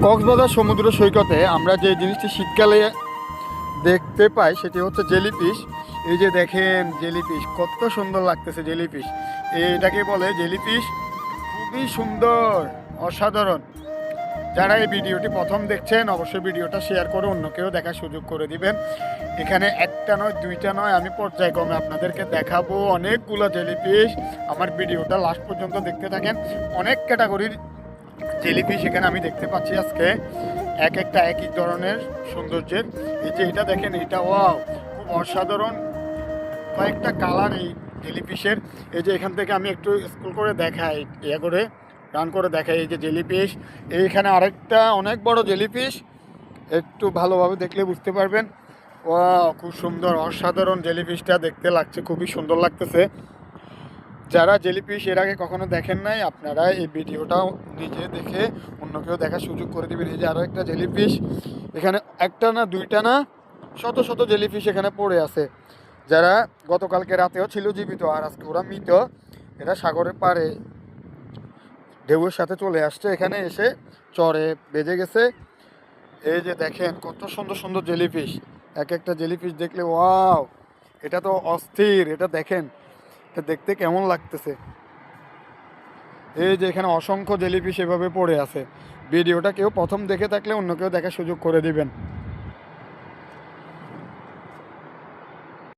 কক্সবাজার সমুদ্র সৈকতে আমরা যে জিনিসটি শীতকালে দেখতে পাই, সেটি হচ্ছে জেলিফিশ। এই যে দেখেন জেলিফিশ, কত সুন্দর লাগতেছে জেলিফিশ। এটাকে বলে জেলিফিশ খুবই সুন্দর, অসাধারণ। যারা এই ভিডিওটি প্রথম দেখছেন, অবশ্যই ভিডিওটা শেয়ার করে অন্যকেও দেখার সুযোগ করে দিবেন। এখানে একটা নয়, দুইটা নয়, আমি পর্যায়ক্রমে আপনাদেরকে দেখাবো অনেকগুলো জেলিফিশ। আমার ভিডিওটা লাস্ট পর্যন্ত দেখতে থাকেন। অনেক ক্যাটাগরির জেলিফিশ এখানে আমি দেখতে পাচ্ছি আজকে এক একটা এক এক ধরনের সৌন্দর্যের। এই যে এটা দেখেন, এটা ওয়াও, খুব অসাধারণ কয়েকটা কালার এই জেলিফিশের। এই যে এখান থেকে আমি একটু স্কুল করে দেখাই ইয়ে করে, রান করে দেখাই এই যে জেলিফিশ। এইখানে আরেকটা অনেক বড় জেলিফিশ, একটু ভালোভাবে দেখলে বুঝতে পারবেন। ও খুব সুন্দর, অসাধারণ জেলিফিশটা দেখতে লাগছে, খুবই সুন্দর লাগতেছে। যারা জেলিফিশ এর আগে কখনো দেখেন নাই, আপনারা এই ভিডিওটাও নিজে দেখে অন্যকেও দেখার সুযোগ করে দিবেন। এই যে আরও একটা জেলিফিশ, এখানে একটা না দুইটা না শত শত জেলিফিশ এখানে পড়ে আছে। যারা গতকালকে রাতেও ছিল জীবিত, আর আজকে ওরা মৃত, এরা সাগরের পাড়ে ঢেউয়ের সাথে চলে আসছে। এখানে এসে চরে বেজে গেছে। এই যে দেখেন কত সুন্দর সুন্দর জেলিফিশ। এক একটা জেলিফিশ দেখলে, ওয়াও, এটা তো অস্থির, এটা দেখেন। দেখতে কেমন লাগতেছে? এই যে এখানে অসংখ্য জেলিফিশ সেভাবে পড়ে আছে। ভিডিওটা কেউ প্রথম দেখে থাকলে অন্য কেউ দেখার সুযোগ করে দিবেন।